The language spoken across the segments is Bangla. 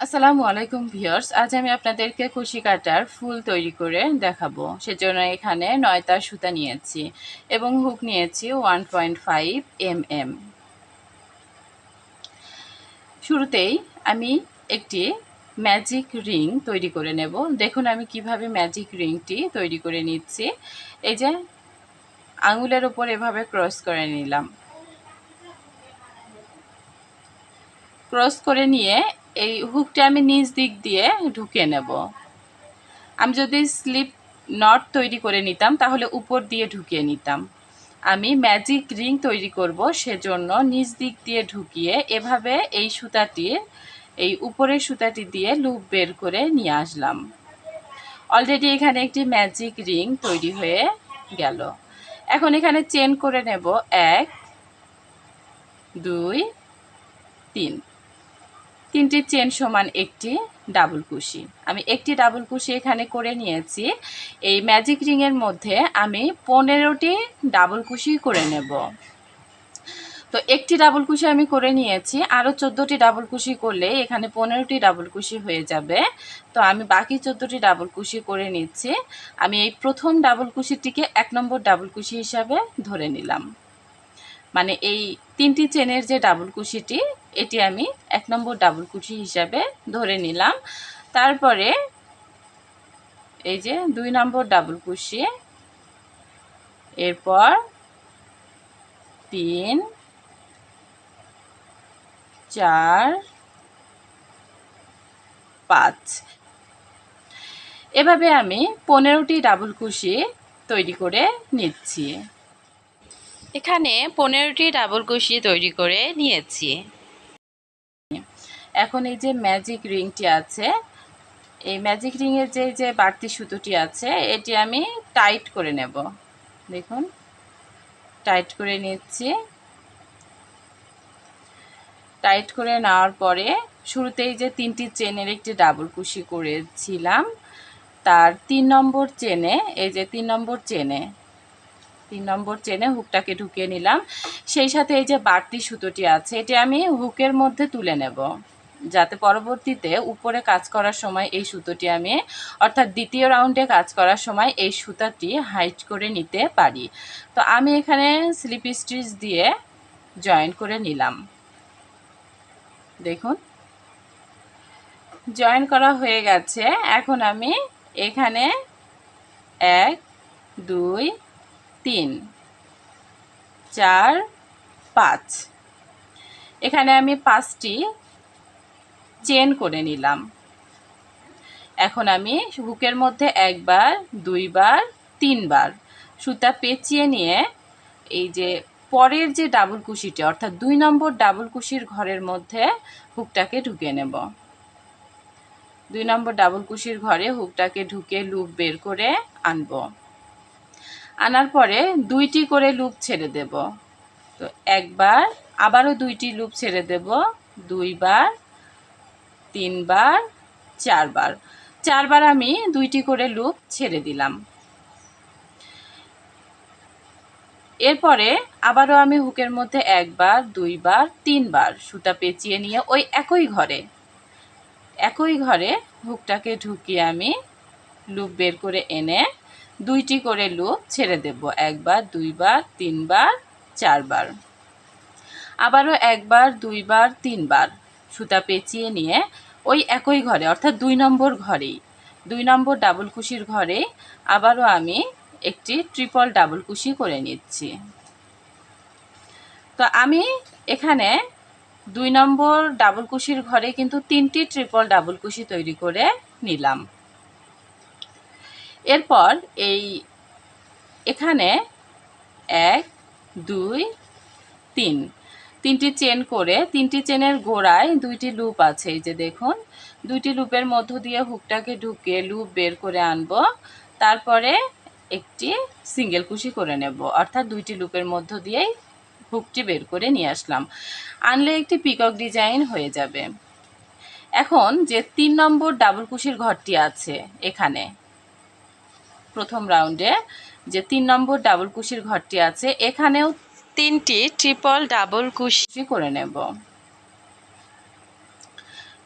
আসসালামু আলাইকুম ভিউয়ার্স, আজ আমি আপনাদেরকে কুশি কাটার ফুল তৈরি করে দেখাবো। সেজন্য এখানে নয়তার সুতা নিয়েছি এবং হুক নিয়েছি one point five M M শুরুতেই আমি একটি ম্যাজিক রিং তৈরি করে নেব। দেখুন আমি কীভাবে ম্যাজিক রিংটি তৈরি করে নিচ্ছি। এই যে আঙুলের ওপর এভাবে ক্রস করে নিলাম। ক্রস করে নিয়ে এই হুকটা আমি নিচ দিক দিয়ে ঢুকিয়ে নেব। আমি যদি স্লিপ নট তৈরি করে নিতাম, তাহলে উপর দিয়ে ঢুকিয়ে নিতাম। আমি ম্যাজিক রিং তৈরি করব, সেজন্য নিচ দিক দিয়ে ঢুকিয়ে এভাবে এই সুতাটি, এই উপরের সুতাটি দিয়ে লুপ বের করে নিয়ে আসলাম। অলরেডি এখানে একটি ম্যাজিক রিং তৈরি হয়ে গেল। এখন এখানে চেন করে নেব, এক, দুই, তিন। তিনটি চেন সমান একটি ডাবল কুশি। আমি একটি ডাবল কুশি এখানে করে নিয়েছি। এই ম্যাজিক রিংয়ের মধ্যে আমি পনেরোটি ডাবল কুশি করে নেব। তো একটি ডাবল কুশি আমি করে নিয়েছি। আরও চোদ্দোটি ডাবল কুশি করলে এখানে পনেরোটি ডাবল কুশি হয়ে যাবে। তো আমি বাকি চোদ্দোটি ডাবল কুশি করে নিচ্ছি। আমি এই প্রথম ডাবল কুশিটিকে এক নম্বর ডাবল কুশি হিসাবে ধরে নিলাম। মানে এই তিনটি চেনের যে ডাবল কুশিটি, এটি আমি এক নম্বর ডাবল কুশি হিসাবে ধরে নিলাম। তারপরে এই যে দুই নম্বর ডাবল কুশি, এরপর তিন, চার, পাঁচ। এভাবে আমি পনেরোটি ডাবল কুশি তৈরি করে নিচ্ছি। এখানে পনেরোটি ডাবল কুশি তৈরি করে নিয়েছি। এখন এই যে ম্যাজিক রিংটি আছে, এই ম্যাজিক রিংয়ের যে যে বাড়তি সুতোটি আছে, এটি আমি টাইট করে নেব। দেখুন, টাইট করে নিচ্ছি। টাইট করে নেওয়ার পরে শুরুতেই যে তিনটি চেনের একটি ডাবল কুশি করেছিলাম, তার তিন নম্বর চেনে, এই যে তিন নম্বর চেনে তিন নম্বর চেনে হুকটাকে ঢুকিয়ে নিলাম। সেই সাথে এই যে বাড়তি সুতোটি আছে, এটি আমি হুকের মধ্যে তুলে নেব, যাতে পরবর্তীতে উপরে কাজ করার সময় এই সুতোটি আমি, অর্থাৎ দ্বিতীয় রাউন্ডে কাজ করার সময় এই সুতাটি হাইট করে নিতে পারি। তো আমি এখানে স্লিপ স্টিচ দিয়ে জয়েন করে নিলাম। দেখুন। জয়েন করা হয়ে গেছে। এখন আমি এখানে এক, দুই তিন, চার, পাঁচ। এখানে আমি পাঁচটি চেন করে নিলাম। এখন আমি হুকের মধ্যে একবার, দুইবার, তিনবার সুতা পেঁচিয়ে নিয়ে এই যে পরের যে ডাবল কুশিটি, অর্থাৎ দুই নম্বর ডাবল কুশির ঘরের মধ্যে হুকটাকে ঢুকে নেব। দুই নম্বর ডাবল কুশির ঘরে হুকটাকে ঢুকে লুপ বের করে আনব। আনার পরে দুইটি করে লুপ ছেড়ে দেব। তো একবার আবারও দুইটি লুপ ছেড়ে দেব। দুইবার, তিনবার, চারবার। চারবার আমি দুইটি করে লুপ ছেড়ে দিলাম। এরপরে আবারও আমি হুকের মধ্যে একবার, দুইবার, তিনবার সুতা পেঁচিয়ে নিয়ে ওই একই ঘরে একই ঘরে হুকটাকে ঢুকিয়ে আমি লুপ বের করে এনে দুইটি করে লুপ ছেড়ে দেব। একবার, দুইবার, তিনবার, চারবার। আবারও একবার, দুইবার, তিনবার। সুতা পেঁচিয়ে নিয়ে ওই একই ঘরে, অর্থাৎ দুই নম্বর ঘরেই, দুই নম্বর ডাবল কুশির ঘরে আবারও আমি একটি ট্রিপল ডাবল কুশি করে নিচ্ছি। তো আমি এখানে দুই নম্বর ডাবল কুশির ঘরে কিন্তু তিনটি ট্রিপল ডাবল কুশি তৈরি করে নিলাম। এরপর এই এখানে এক, দুই, তিন। তিনটি চেন করে, তিনটি চেনের গোড়ায় দুইটি লুপ আছে, এই যে দেখুন। দুইটি লুপের মধ্য দিয়ে হুকটাকে ঢুকে লুপ বের করে আনব। তারপরে একটি সিঙ্গেল কুশি করে নেব, অর্থাৎ দুইটি লুপের মধ্য দিয়েই হুকটি বের করে নিয়ে আসলাম। আনলে একটি পিকক ডিজাইন হয়ে যাবে। এখন যে তিন নম্বর ডাবল কুশির ঘরটি আছে এখানে প্রথম রাউন্ডে, যে তিন নম্বর ডাবল কুশির ঘরটি আছে, এখানেও তিনটি ট্রিপল ডাবল কুশি করে নেব।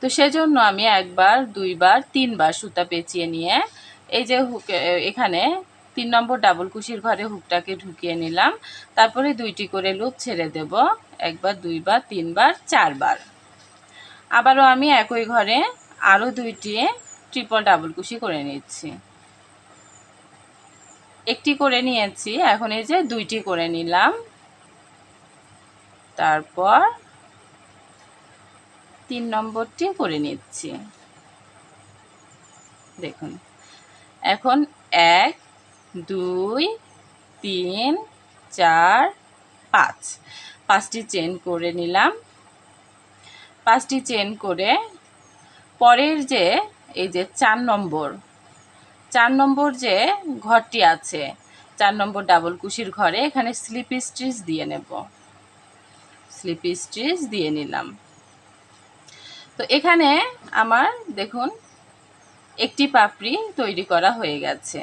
তো সেজন্য আমি একবার, দুইবার, তিনবার সুতা পেঁচিয়ে নিয়ে, এই যে এখানে তিন নম্বর ডাবল কুশির ঘরে হুকটাকে ঢুকিয়ে নিলাম, তারপরে দুইটি করে লুপ ছেড়ে দেব, একবার, দুইবার, তিনবার, চারবার। আবারও আমি একই ঘরে আরও দুইটি ট্রিপল ডাবল কুশি করে নিচ্ছি। একটি করে নিয়েছি, এখন এই যে দুইটি করে নিলাম। তারপর তিন নম্বরটি করে নিচ্ছি। দেখুন, এখন এক, দুই, তিন, চার, পাঁচ। পাঁচটি চেন করে নিলাম। পাঁচটি চেন করে পরের যে, এই যে চার নম্বর চার নম্বর যে ঘরটি আছে, চার নম্বর ডাবল কুশির ঘরে এখানে স্লিপ স্টিচ দিয়ে নেব। স্লিপ স্টিচ দিয়ে নিলাম। তো এখানে আমার দেখুন, একটি পাপড়ি তৈরি করা হয়ে গেছে।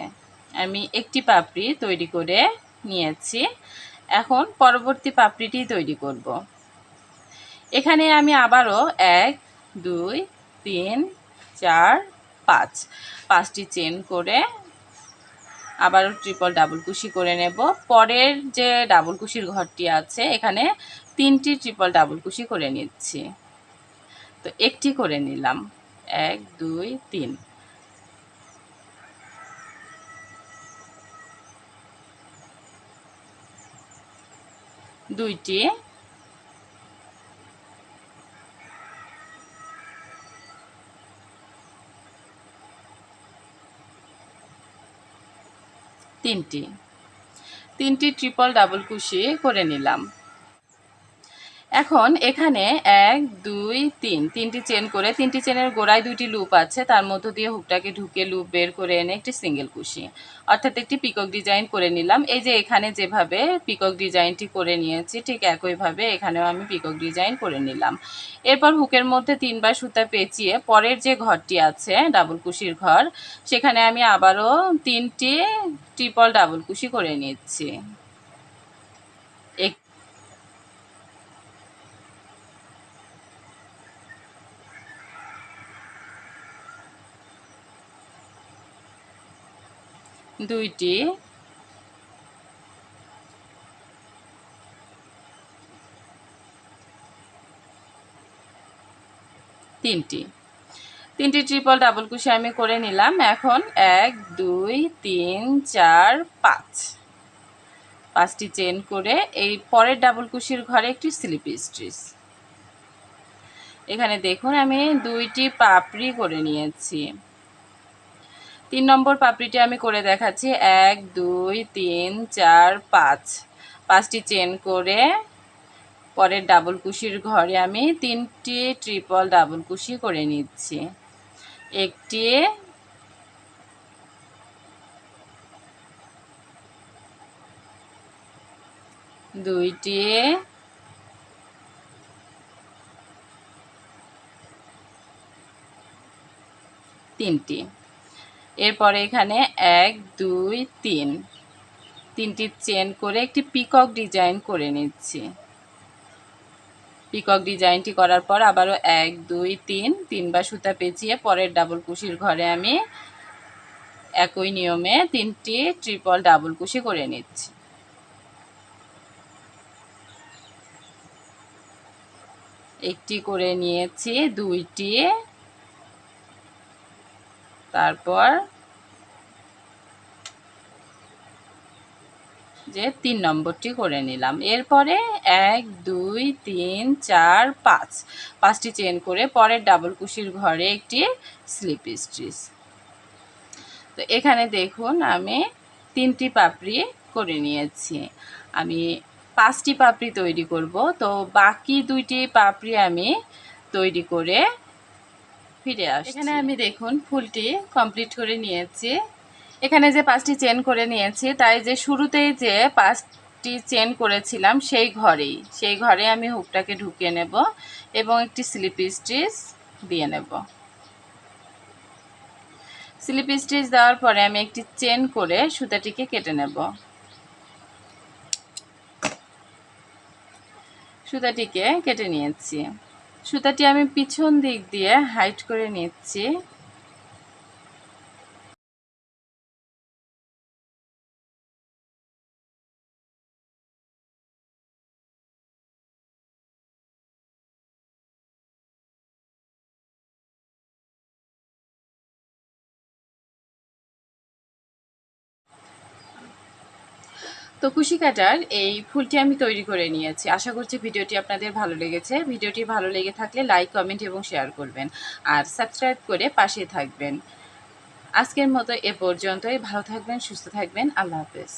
আমি একটি পাপড়ি তৈরি করে নিয়েছি। এখন পরবর্তী পাপড়িটি তৈরি করব। এখানে আমি আবারও এক, দুই, তিন, চার পাঁচ। পাঁচটি চেন করে আবারও ট্রিপল ডাবল কুশি করে নেব। পরের যে ডাবল কুশির ঘরটি আছে, এখানে তিনটি ট্রিপল ডাবল কুশি করে নিচ্ছি। তো একটি করে নিলাম। এক, দুই, তিন। দুইটি। তিনটি। তিনটি ট্রিপল ডাবল কুশি করে নিলাম। এখন এখানে এক, দুই, তিন, তিনটি চেন করে, তিনটি চেনের গোড়ায় দুইটি লুপ আছে, তার মধ্য দিয়ে হুকটাকে ঢুকে লুপ বের করে এনে একটি সিঙ্গেল কুশি অর্থাৎ একটি পিকক ডিজাইন করে নিলাম। এই যে এখানে যেভাবে পিকক ডিজাইনটি করে নিয়েছি, ঠিক একইভাবে এখানেও আমি পিকক ডিজাইন করে নিলাম। এরপর হুকের মধ্যে তিনবার সুতা পেঁচিয়ে পরের যে ঘরটি আছে ডাবল কুশির ঘর, সেখানে আমি আবারও তিনটি ট্রিপল ডাবল কুশি করে নিচ্ছি। দুইটি। তিনটি। তিনটি ট্রিপল ডাবল কুশি আমি করে নিলাম। এখন এক, দুই, তিন, চার, পাঁচ। পাঁচটি চেন করে এই পরের ডাবল কুশির ঘরে একটি স্লিপ স্ট্রিচ এখানে দেখুন আমি দুইটি পাপড়ি করে নিয়েছি। তিন নম্বর পাপড়িটি আমি করে দেখাচ্ছি। এক, দুই, তিন, চার, পাঁচ। পাঁচটি চেন করে পরের ডাবল কুশির ঘরে আমি তিনটি ট্রিপল ডাবল কুশি করে নিচ্ছি। একটি দুইটি তিনটি। এরপরে এখানে এক, দুই, তিন। তিনটি চেন করে একটি পিকক ডিজাইন করে নিচ্ছি। পিকক ডিজাইনটি করার পর আবারও এক, দুই, তিন তিনবার সুতা পেঁচিয়ে পরের ডাবল কুশির ঘরে আমি একই নিয়মে তিনটি ট্রিপল ডাবল কুশি করে নিচ্ছি। একটি করে নিয়েছি, দুইটি তারপর যে তিন নম্বরটি করে নিলাম। এরপরে এক, দুই, তিন, চার, পাঁচ। পাঁচটি চেন করে পরের ডাবল কুশির ঘরে একটি স্লিপ স্টিচ। তো এখানে দেখুন, আমি তিনটি পাপড়ি করে নিয়েছি। আমি পাঁচটি পাপড়ি তৈরি করব। তো বাকি দুইটি পাপড়ি আমি তৈরি করে ফিরে আসছি। এখানে আমি দেখুন ফুলটি কমপ্লিট করে নিয়েছি। এখানে যে পাঁচটি চেন করে নিয়েছি, তাই যে শুরুতেই যে পাঁচটি চেন করেছিলাম সেই ঘরেই। সেই ঘরে আমি হুকটাকে ঢুকিয়ে নেব এবং একটি স্লিপ স্টিচ দিয়ে নেব। স্লিপ স্টিচ দেওয়ার পরে আমি একটি চেন করে সুতাটিকে কেটে নেব। সুতাটিকে কেটে নিয়েছি। সুতাটি আমি পিছন দিক দিয়ে হাইট করে নিচ্ছি। তো কুশি কাটার এই ফুলটি আমি তৈরি করে নিয়েছি। আশা করছি ভিডিওটি আপনাদের ভালো লেগেছে। ভিডিওটি ভালো লেগে থাকলে লাইক কমেন্ট এবং শেয়ার করবেন। আর সাবস্ক্রাইব করে পাশে থাকবেন। আজকের মতো এ পর্যন্তই। ভালো থাকবেন, সুস্থ থাকবেন। আল্লাহ হাফেজ।